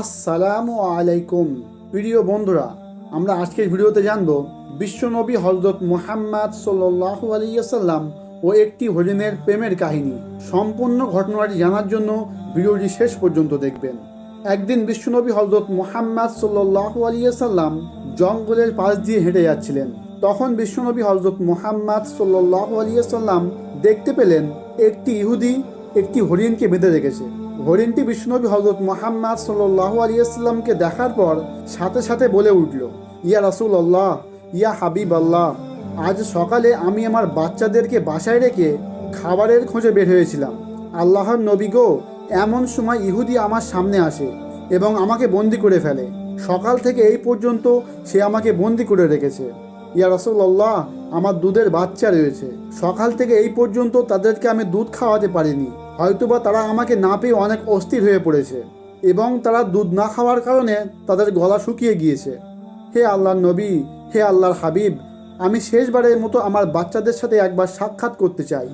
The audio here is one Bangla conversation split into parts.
আসসালামু আলাইকুম। প্রিয় বন্ধুরা, আমরা আজকের ভিডিওতে জানব, বিশ্বনবী হজরত মুহাম্মদ সাল্লাল্লাহু আলাইসাল্লাম ও একটি হরিণের প্রেমের কাহিনী। সম্পূর্ণ ঘটনাটি জানার জন্য ভিডিওটি শেষ পর্যন্ত দেখবেন। একদিন বিশ্বনবী হজরত মুহাম্মদ সাল্লাল্লাহু আলাইসাল্লাম জঙ্গলের পাশ দিয়ে হেঁটে যাচ্ছিলেন। তখন বিশ্বনবী হজরত মুহাম্মদ সাল্লাল্লাহু আলাইসাল্লাম দেখতে পেলেন, একটি ইহুদি একটি হরিণকে বেঁধে রেখেছে। হরিণটি বিষ্ণুনবী হজরত মোহাম্মদ সাল্লাহু আলিয়াল্লামকে দেখার পর সাথে সাথে বলে উঠল, ইয়া রাসুল আল্লাহ ইয়া হাবিব আল্লাহ আজ সকালে আমি আমার বাচ্চাদেরকে বাসায় রেখে খাবারের খোঁজে বের হয়েছিলাম। আল্লাহর নবী গো, এমন সময় ইহুদি আমার সামনে আসে এবং আমাকে বন্দি করে ফেলে। সকাল থেকে এই পর্যন্ত সে আমাকে বন্দি করে রেখেছে। ইয়া রসুল্লাহ আমার দুধের বাচ্চা রয়েছে। সকাল থেকে এই পর্যন্ত তাদেরকে আমি দুধ খাওয়াতে পারিনি। হয়তোবা তারা আমাকে না পেয়ে অনেক অস্থির হয়ে পড়েছে এবং তারা দুধ না খাওয়ার কারণে তাদের গলা শুকিয়ে গিয়েছে। হে আল্লাহর নবী, হে আল্লাহর হাবিব, আমি শেষবারের মতো আমার বাচ্চাদের সাথে একবার সাক্ষাৎ করতে চাই।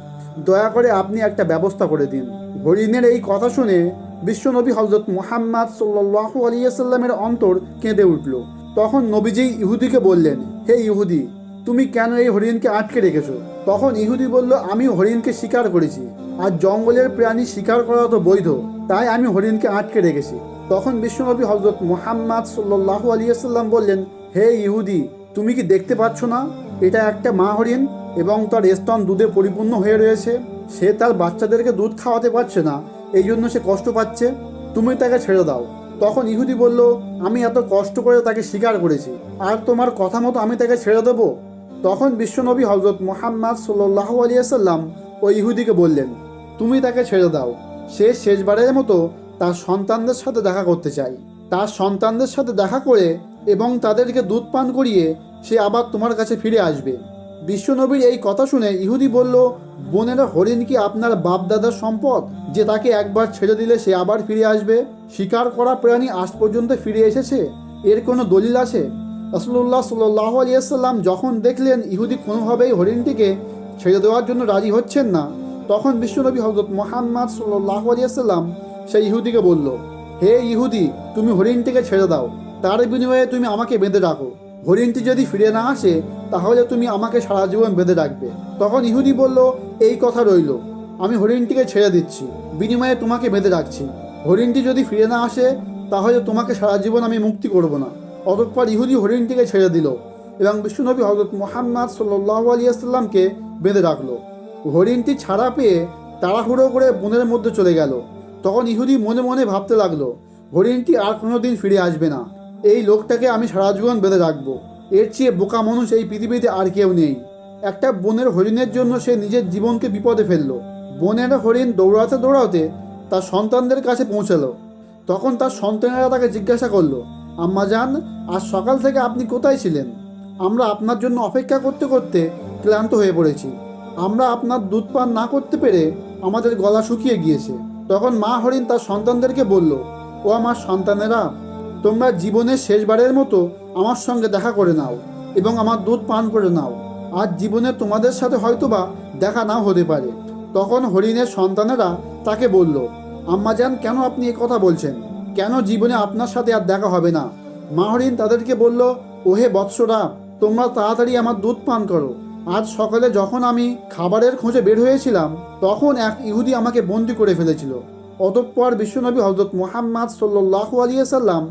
দয়া করে আপনি একটা ব্যবস্থা করে দিন। হরিণের এই কথা শুনে বিশ্বনবী হজরত মুহাম্মদ সাল্লাহ আলিয়াল্লামের অন্তর কেঁদে উঠল। তখন নবীজি ইহুদিকে বললেন, হে ইহুদি তুমি কেন এই হরিণকে আটকে রেখেছো? তখন ইহুদি বলল, আমি হরিণকে শিকার করেছি। আর জঙ্গলের প্রাণী শিকার করা তো বৈধ, তাই আমি হরিণকে আটকে রেখেছি। তখন বিশ্বনবী হজরত মোহাম্মদ সাল্লাহ আলিয়াল্লাম বললেন, হে ইহুদি, তুমি কি দেখতে পাচ্ছ না? এটা একটা মা হরিণ এবং তার স্তন দুধে পরিপূর্ণ হয়ে রয়েছে। সে তার বাচ্চাদেরকে দুধ খাওয়াতে পারছে না, এই জন্য সে কষ্ট পাচ্ছে। তুমি তাকে ছেড়ে দাও। তখন ইহুদি বলল, আমি এত কষ্ট করে তাকে স্বীকার করেছি। আর তোমার কথা মতো আমি তাকে ছেড়ে দেবো? তখন বিশ্বনবী হজরত মোহাম্মদ সাল্লাহ আলিয়াল্লাম ও ইহুদিকে বললেন, তুমি তাকে ছেড়ে দাও। সে শেষবারের মতো তার সন্তানদের সাথে দেখা করতে চাই তার সন্তানদের সাথে দেখা করে এবং তাদেরকে দুধ পান করিয়ে সে আবার তোমার কাছে ফিরে আসবে। বিশ্বনবীর এই কথা শুনে ইহুদি বলল, বোনেরা হরিণ কি আপনার বাপদাদার সম্পদ যে তাকে একবার ছেড়ে দিলে সে আবার ফিরে আসবে? শিকার করা প্রাণী আজ পর্যন্ত ফিরে এসেছে? এর কোনো দলিল আছে? রসুল্লাহ সাল্লাহ আলিয়াল্লাম যখন দেখলেন ইহুদি কোনোভাবেই হরিণটিকে ছেড়ে দেওয়ার জন্য রাজি হচ্ছেন না, তখন বিশ্বনবী হজরত মোহাম্মদ সাল্লাহ আলিয়াল্লাম সেই ইহুদিকে বলল, হে ইহুদি, তুমি হরিণটিকে ছেড়ে দাও। তার বিনিময়ে তুমি আমাকে বেঁধে রাখো। হরিণটি যদি ফিরে না আসে, তাহলে তুমি আমাকে সারা জীবন বেঁধে রাখবে। তখন ইহুদি বলল, এই কথা রইল। আমি হরিণটিকে ছেড়ে দিচ্ছি। বিনিময়ে তোমাকে বেঁধে রাখছি। হরিণটি যদি ফিরে না আসে, তাহলে তোমাকে সারা জীবন আমি মুক্তি করব না। অতঃপর ইহুদি হরিণটিকে ছেড়ে দিল এবং বিশ্বনবী হজরত মোহাম্মদ সাল্লাহ আলিয়াল্লামকে বেঁধে রাখল। হরিণটি ছাড়া পেয়ে তাড়াহুড়ো করে বনের মধ্যে চলে গেল। তখন ইহুদি মনে মনে ভাবতে লাগল, হরিণটি আর কোনোদিন ফিরে আসবে না। এই লোকটাকে আমি সারা জীবন বেঁধে রাখব। এর চেয়ে বোকা মানুষ এই পৃথিবীতে আর কেউ নেই। একটা বনের হরিণের জন্য সে নিজের জীবনকে বিপদে ফেলল। বনের হরিণ দৌড়াতে দৌড়াতে তার সন্তানদের কাছে পৌঁছালো। তখন তার সন্তানেরা তাকে জিজ্ঞাসা করল আম্মা যান, আজ সকাল থেকে আপনি কোথায় ছিলেন? আমরা আপনার জন্য অপেক্ষা করতে করতে ক্লান্ত হয়ে পড়েছি। আমরা আপনার দুধ পান না করতে পেরে আমাদের গলা শুকিয়ে গিয়েছে। তখন মা হরিণ তার সন্তানদেরকে বলল, ও আমার সন্তানেরা, তোমরা জীবনের শেষবারের মতো আমার সঙ্গে দেখা করে নাও এবং আমার দুধ পান করে নাও। আজ জীবনে তোমাদের সাথে হয়তোবা দেখা নাও হতে পারে। তখন হরিণের সন্তানেরা তাকে বলল আম্মাজান কেন আপনি কথা বলছেন? কেন জীবনে আপনার সাথে আর দেখা হবে না? মাহরিন তাদেরকে বলল, ওহে বৎসরা, তোমরা তাড়াতাড়ি আমার দুধ পান করো। আজ সকালে যখন আমি খাবারের খোঁজে বের হয়েছিলাম, তখন এক ইহুদি আমাকে বন্দি করে ফেলেছিল। অতঃপর বিশ্বনবী হজরত মোহাম্মদ সাল্লাহ আলিয়াল্লাম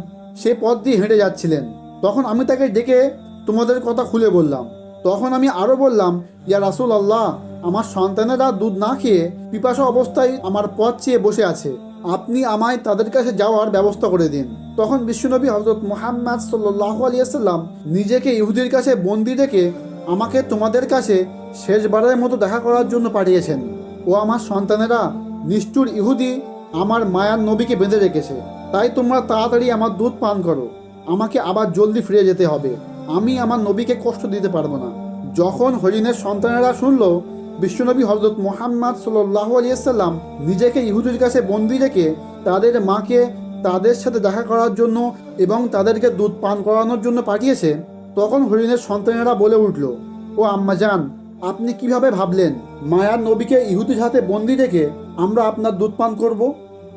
সে পথ দিয়ে হেঁটে যাচ্ছিলেন। তখন আমি তাকে ডেকে তোমাদের কথা খুলে বললাম। তখন আমি আরও বললাম, ইয়া রাসুল আল্লাহ আমার সন্তানেরা দুধ না খেয়ে পিপাসা অবস্থায় আমার পথ চেয়ে বসে আছে। আপনি আমায় তাদের কাছে যাওয়ার ব্যবস্থা করে দিন। তখন বিশ্বনবী হজরত মোহাম্মদ সাল্লাহ আলিয়াল্লাম নিজেকে ইহুদির কাছে বন্দি রেখে আমাকে তোমাদের কাছে শেষবারের মতো দেখা করার জন্য পাঠিয়েছেন। ও আমার সন্তানেরা নিষ্ঠুর ইহুদি আমার মায়ার নবীকে বেঁধে রেখেছে। তাই তোমরা তাড়াতাড়ি আমার দুধ পান করো। আমাকে আবার জলদি ফিরে যেতে হবে। আমি আমার নবীকে কষ্ট দিতে পারব না। যখন হরিণের সন্তানেরা শুনল বিশ্বনবী হজরত মোহাম্মদ সাল্লাহ আলিয়াল্লাম নিজেকে ইহুদির কাছে বন্দি রেখে তাদের মাকে তাদের সাথে দেখা করার জন্য এবং তাদেরকে দুধ পান করানোর জন্য পাঠিয়েছে। তখন হরিণের সন্তানেরা বলে উঠল, ও আম্মা যান আপনি কীভাবে ভাবলেন মায়ার নবীকে ইহুদির হাতে বন্দি রেখে আমরা আপনার দুধ পান করব?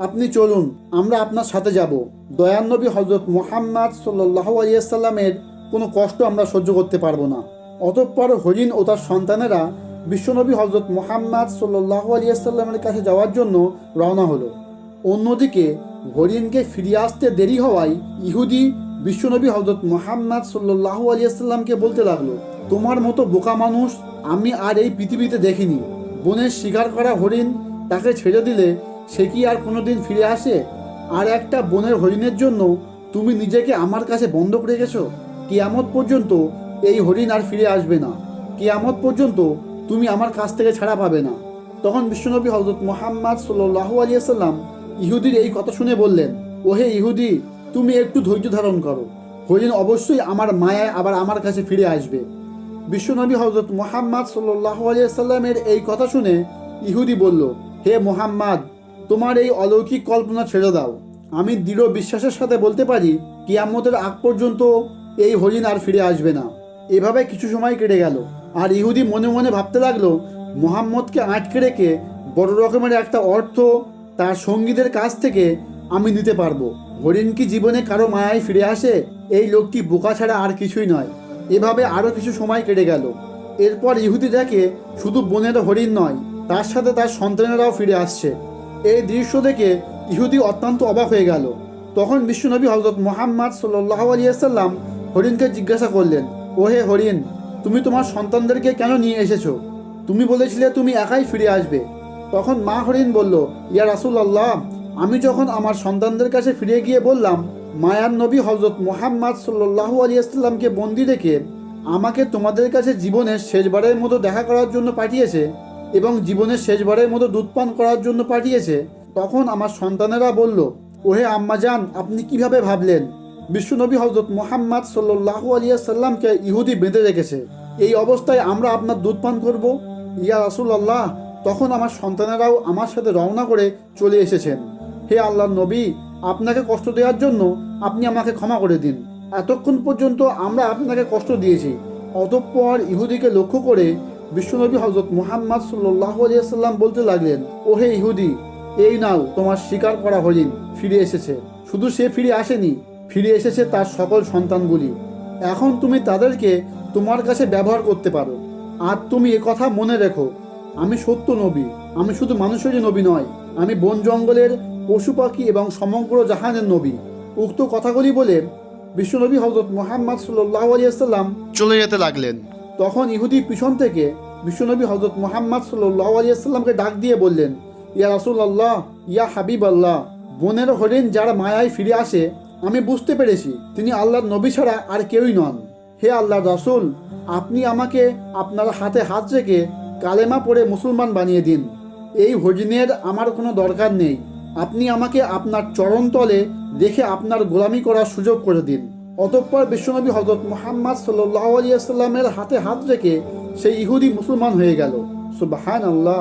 আপনি চলুন, আমরা আপনার সাথে যাব। দয়ানবী হজরত মোহাম্মদ সাল্লাহ আলিয়াল্লামের কোনো কষ্ট আমরা সহ্য করতে পারব না। অতঃপর হরিণ ও তার সন্তানেরা বিশ্বনবী হজরত মোহাম্মদ সাল্লাহ আলিয়াল্লামের কাছে যাওয়ার জন্য রওনা হলো। অন্যদিকে হরিণকে ফিরিয়ে আসতে দেরি হওয়ায় ইহুদি বিশ্বনবী হজরত মোহাম্মদ সাল্লাহ আলিয়াল্লামকে বলতে লাগল, তোমার মতো বোকা মানুষ আমি আর এই পৃথিবীতে দেখিনি। বনের শিকার করা হরিণ তাকে ছেড়ে দিলে সে কি আর কোনোদিন ফিরে আসে? আর একটা বনের হরিণের জন্য তুমি নিজেকে আমার কাছে বন্ধক রেখেছো? কিয়ামত পর্যন্ত এই হরিণ আর ফিরে আসবে না। কিয়ামত পর্যন্ত তুমি আমার কাছ থেকে ছাড়া পাবে না। তখন বিশ্বনবী হজরত মোহাম্মদ সাল্লাহ আলিয়াল্লাম ইহুদির এই কথা শুনে বললেন, ওহে ইহুদি, তুমি একটু ধৈর্য ধারণ করো। হরিণ অবশ্যই আমার মায়ায় আবার আমার কাছে ফিরে আসবে। বিশ্বনবী হজরত মোহাম্মদ সাল্লাহ আলিয়াল্লামের এই কথা শুনে ইহুদি বলল, হে মোহাম্মদ, তোমার এই অলৌকিক কল্পনা ছেড়ে দাও। আমি দৃঢ় বিশ্বাসের সাথে বলতে পারি, কিয়ামতের আগ পর্যন্ত এই হরিণ আর ফিরে আসবে না। এভাবে কিছু সময় কেটে গেল। আর ইহুদি মনে মনে ভাবতে লাগল, মোহাম্মদকে আটকে রেখে বড় রকমের একটা অর্থ তার সঙ্গীদের কাছ থেকে আমি নিতে পারব। হরিণ কি জীবনে কারও মায়ায় ফিরে আসে? এই লোকটি বোকা ছাড়া আর কিছুই নয়। এভাবে আরও কিছু সময় কেটে গেল। এরপর ইহুদি দেখে শুধু বনের হরিণ নয়, তার সাথে তার সন্তানেরাও ফিরে আসছে। এই দৃশ্য দেখে ইহুদি অত্যন্ত অবাক হয়ে গেল। তখন বিশ্বনবী হজরত মোহাম্মদ সাল্লাহ আলিয়াল্লাম হরিণকে জিজ্ঞাসা করলেন, ওহে হরিণ তুমি তোমার সন্তানদেরকে কেন নিয়ে এসেছ? তুমি বলেছিলে তুমি একাই ফিরে আসবে। তখন মা হরিণ বলল, ইয়া রাসুল্লাহ আমি যখন আমার সন্তানদের কাছে ফিরে গিয়ে বললাম, মায়ার নবী হজরত মোহাম্মদ সাল্লাহু আলিয়াল্লামকে বন্দি রেখে আমাকে তোমাদের কাছে জীবনের শেষবারের মতো দেখা করার জন্য পাঠিয়েছে এবং জীবনের শেষবারের মতো দুধ পান করার জন্য পাঠিয়েছে, তখন আমার সন্তানেরা বলল, ওহে আম্মাজান, আপনি কীভাবে ভাবলেন? বিশ্বনবী হজরত মোহাম্মদ সাল্লাহু আলিয়াল্লামকে ইহুদি বেঁধে রেখেছে। এই অবস্থায় আমরা আপনার দুধ পান করব। ইয়া রাসুল আল্লাহ তখন আমার সন্তানেরাও আমার সাথে রওনা করে চলে এসেছেন। হে আল্লাহ নবী, আপনাকে কষ্ট দেওয়ার জন্য আপনি আমাকে ক্ষমা করে দিন। এতক্ষণ পর্যন্ত আমরা আপনাকে কষ্ট দিয়েছি। অতঃপর ইহুদিকে লক্ষ্য করে বিশ্বনবী হজরত মুহাম্মদ সাল্লাহ আলিয়াল্লাম বলতে লাগলেন, ওহে ইহুদি, এই নাও, তোমার স্বীকার করা হরিণ ফিরে এসেছে। শুধু সে ফিরে আসেনি ফিরে এসেছে তার সকল সন্তানগুলি। এখন তুমি তাদেরকে তোমার কাছে ব্যবহার করতে পারো। আর তুমি কথা মনে রেখো, আমি সত্য নবী, আমি শুধু মানুষেরই নবী নয়, আমি বন জঙ্গলের পশু পাখি এবং সমগ্র জাহানের নবী। উক্ত কথাগুলি বলে বিশ্বনবী হজরত মোহাম্মদ সাল্লাহ আলিয়াল্লাম চলে যেতে লাগলেন। তখন ইহুদি পিছন থেকে বিশ্বনবী হজরত মোহাম্মদ সাল্লাহ আলিয়াল্লামকে ডাক দিয়ে বললেন, ইয়া রাসুল্লাহ ইয়া হাবিব আল্লাহ বনের হরিণ যারা মায়ায় ফিরে আসে আমি বুঝতে পেরেছি, তিনি আল্লাহর নবী ছাড়া আর কেউই নন। হে আল্লাহ রাসুল, আপনি আমাকে আপনার হাতে হাত রেখে কালেমা পড়ে মুসলমান বানিয়ে দিন। এই হরিণের আমার কোনো দরকার নেই। আপনি আমাকে আপনার চরণতলে দেখে আপনার গোলামি করার সুযোগ করে দিন। অতঃপর বিশ্বনবী হজরত মোহাম্মদ সাল্লাহ হাতে হাত রেখে সেই ইহুদি মুসলমান হয়ে গেল। সুবাহান আল্লাহ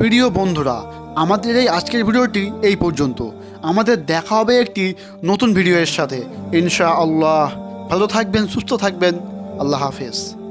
প্রিয় বন্ধুরা, আমাদের এই আজকের ভিডিওটি এই পর্যন্ত। আমাদের দেখা হবে একটি নতুন ভিডিওর সাথে। ইনশা আল্লাহ ভালো থাকবেন, সুস্থ থাকবেন। আল্লাহ হাফেজ।